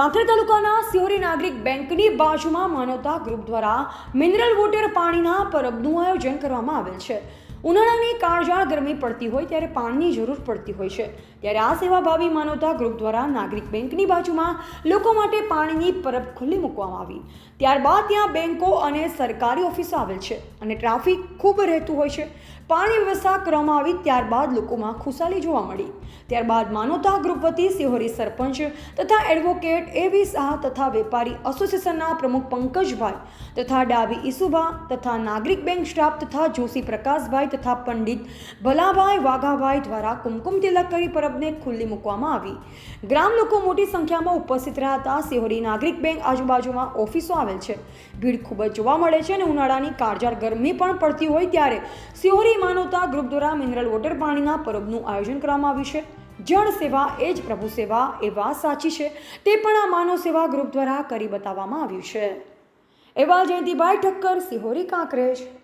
કાંઠેર તાલુકાના સિયોરી નાગરિક બેંકની બાજુમાં માનવતા ગ્રુપ દ્વારા મિનરલ વોટર પાણીના પરબનું આયોજન કરવામાં આવેલ છે. ઉનાળાની કાળઝાળ ગરમી પડતી હોય ત્યારે પાણીની જરૂર પડતી હોય છે. ત્યારે આ સેવાભાવી માનવતા ગ્રુપ દ્વારા નાગરિક બેંકની બાજુમાં લોકો માટે પાણીની પરબ ખુલ્લી મૂકવામાં આવી. ત્યારબાદ ત્યાં બેંકો અને સરકારી ઓફિસો આવેલ છે અને ટ્રાફિક ખૂબ રહેતું હોય છે. પાણી વ્યવસ્થા કરવામાં આવી ત્યારબાદ લોકોમાં ખુશાલી જોવા મળી. ત્યારબાદ માનવતા ગ્રુપ વતી સિહોરી સરપંચ તથા એડવોકેટ એવી શાહ તથા વેપારી એસોસિએશનના પ્રમુખ પંકજભાઈ તથા ડાબી ઈસુભા તથા નાગરિક બેંક સ્ટાફ તથા જોશી પ્રકાશભાઈ તથા પંડિત ભલાભાઈ વાઘાભાઈ દ્વારા કુમકુમ તિલક કરી પરબને ખુલ્લી મૂકવામાં આવી. ગ્રામ લોકો મોટી સંખ્યામાં ઉપસ્થિત રહ્યા હતા. સિહોરી નાગરિક બેંક આજુબાજુમાં ઓફિસો આવેલ છે. ભીડ ખૂબ જ જોવા મળે છે અને ઉનાળાની કાળજાળ ગરમી પણ પડતી હોય ત્યારે સિહોરી માનવતા ગ્રુપ દ્વારા મિનરલ વોટર પાણીના પરબનું આયોજન કરવામાં આવ્યું છે. જળ સેવા એ જ પ્રભુ સેવા એ વાત સાચી છે. તે પણ આ માનવ સેવા ગ્રુપ દ્વારા કરી બતાવવામાં આવ્યું છે. એવા જયંતિભાઈ ઠક્કર સિહોરી કાંકરેજ.